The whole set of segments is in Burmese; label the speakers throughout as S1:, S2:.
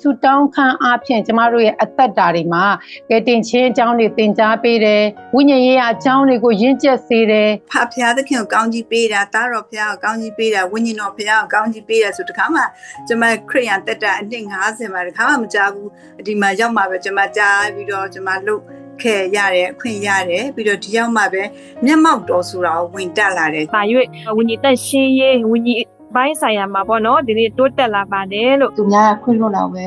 S1: ဆူတောင်းခန်းအပြင်ကျမတို့ရဲ့အသက်တာတွေမှာကဲတင်ချင်းအကြောင်းတွေသင်ကြားပေးတယ်ဝိညာဉ်ရေးအကြောင်းတွေကိုရင့်ကျက်စေတယ်
S2: ဖဖျားသခင်ကိုကောင်းကြီးပေးတာတားတော်ဖျားကိုကောင်းကြီးပေးတာဝိညာဉ်တော်ဖျားကိုကောင်းကြီးပေးတာဆိုတခါမှကျွန်မခရိယန်တက်တာအနှစ်50မှာတခါမှမကြားဘူးဒီမှာရောက်မှာပဲကျွန်မကြားပြီးတော့ကျွန်မလုတ်ခဲ့ရတယ်အခွင့်ရတယ်ပြီးတော့ဒီရောက်မှာပဲမျက်မှောက်တော်ဆိုတာကိုဝင်တက်လာတယ်
S3: ပါ၍ဝิญဉ်တက်ရှင်းရေးဝิญဉ် ဘိုင်းဆိုင်ရာမှာပေါ့နော်ဒီနေ့တိုးတက်လာပါတယ်လို့
S4: သူများကခွင့်လွှတ်လာပဲ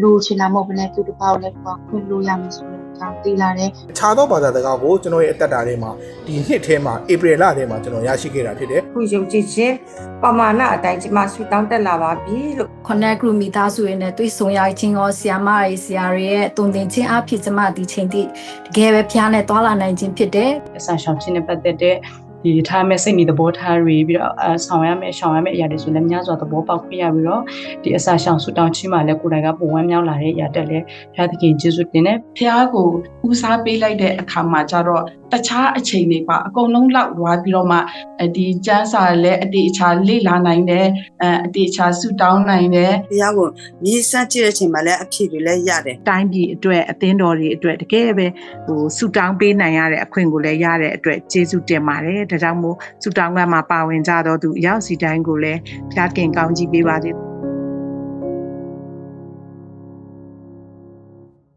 S4: လူချင်လာမဟုတ်ဘဲနဲ့သူတစ်ပါးကိုလည်းခွင့်လွှတ်ရမယ်ဆိုတော့ဒါသိလာတယ်
S5: ခြားသောဘာသာစကားကိုကျွန်တော်ရဲ့အသက်တာထဲမှာဒီနှစ်ထဲမှာဧပြီလထဲမှာကျွန်တော်ရရှိခဲ့တာဖြစ်တယ်
S6: ခုယုံကြည်ခြင်းပမာဏအတိုင်းကျွန်မဆူတောင်းတက်လာပါပြီလို့
S7: connect group မိသားစုရင်းနဲ့တွေ့ဆုံရခြင်းရောဆီယာမရေးဆီယာတွေရဲ့တုံသင်ခြင်းအဖြစ်ကျမဒီချိန်ထိတကယ်ပဲဖျားနဲ့တွာလာနိုင်ခြင်းဖြစ်တယ်
S8: အဆန်ရှောင်ခြင်းနဲ့ပတ်သက်တဲ့ ဒီထားမဲ့စိတ်နေသဘောထားတွေပြီးတော့အဆောင်ရမယ်ရှောင်ရမယ်အရာတွေဆိုလည်းများစွာသဘောပေါက်ခွင့်ရပြီးတော့ဒီအစာရှောင်ဆူတောင်းခြင်းမှာလည်းကိုယ်တိုင်ကပုံဝမ်းမြောက်လာတဲ့အရာတက်လည်းဘုရားသခင်ယေရှုတင်တဲ့
S9: ဖះကိုဦးစားပေးလိုက်တဲ့အခါမှာကျတော့ တခြားအချိန်တွေပါအကုန်လုံးလောက်သွားပြီးတော့မှအဲဒီကျန်းစာလည်းအတေအချာလေ့လာနိုင်တယ်အဲအတေအချာဆူတောင်းနိုင်တယ်
S2: ဘုရားကိုမြေစမ်းကြည့်တဲ့အချိန်မှာလည်းအဖြစ်တွေလည်းရတယ်
S10: တိုင်းပြည်အတွက်အသင်းတော်တွေအတွက်တကယ်ပဲဟိုဆူတောင်းပေးနိုင်ရတဲ့အခွင့်ကိုလည်းရတဲ့အတွက်ကျေးဇူးတင်ပါတယ်ဒါကြောင့်မို့ဆူတောင်းကမှာပါဝင်ကြတော့သူအရောက်စီတိုင်းကိုလည်းဖျားခင်ကောင်းကြီးပေးပါစေ